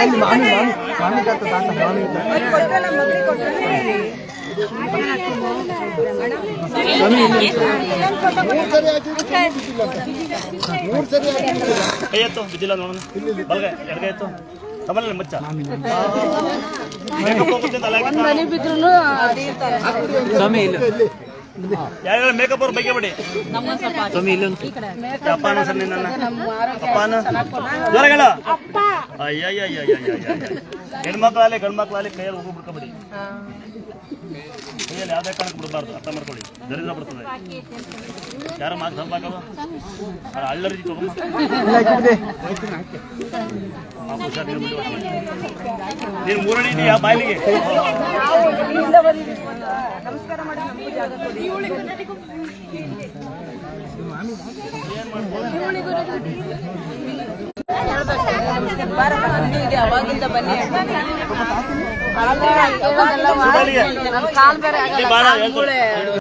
ಅಲ್ಲಿ ಮಾಮಿ ಮಾಮಿ ಮಾಮಿ ತಾತ ತಾತ ಮಾಮಿ ಕೈ ಎತ್ತು ಬಿದ್ದಿಲ್ಲ ನೋಡೋಣ ಬಲಗೈ ಎಡಗೈತು ಕಮಲ ಮಚ್ಚ ಮನೆ ಬಿದ್ರು ಯಾರ್ಯಾರ ಮೇಕಪ್ ಅವ್ರು ಬೈಕೆ ಬಿಡಿ. ಅಪ್ಪನ ಸರ್ ನಿನ್ನ. ಅಪ್ಪನ. ಜ್ವರಗಳ. ಅಯ್ಯಯ್ಯಯ್ಯಯ್ಯಯ್ಯ ಹೆಣ್ಮಕ್ಳಾಗಲಿ ಗಂಡ್ಮಕ್ಳಾಗಲಿ ಕೈಯಲ್ಲಿ ಹೋಗಿ ಬಿಡ್ಕೊಬಿಡಿ ಕೈಯಲ್ಲಿ ಯಾವುದೇ ಕಾರಣಕ್ಕೆ ಬಿಡಬಾರ್ದು ಅರ್ಥ ಮಾಡ್ಕೊಳ್ಳಿ ದರಿದ್ರ ಬಿಡ್ತದೆ ಯಾರ ಮಾತು ಸಂಪಾಕವ ಅಳ್ಳರಿ ನೀನು ಮೂರನೇ ತಗೊಂಬ ಆ, ಹುಷಾರ್ ಮಾಡಿ ಅವಾಗಿಂದ ಬನ್ನಿ. ಕಾಲ್ ಬೇರೆ ಆಗಲ್ಲ.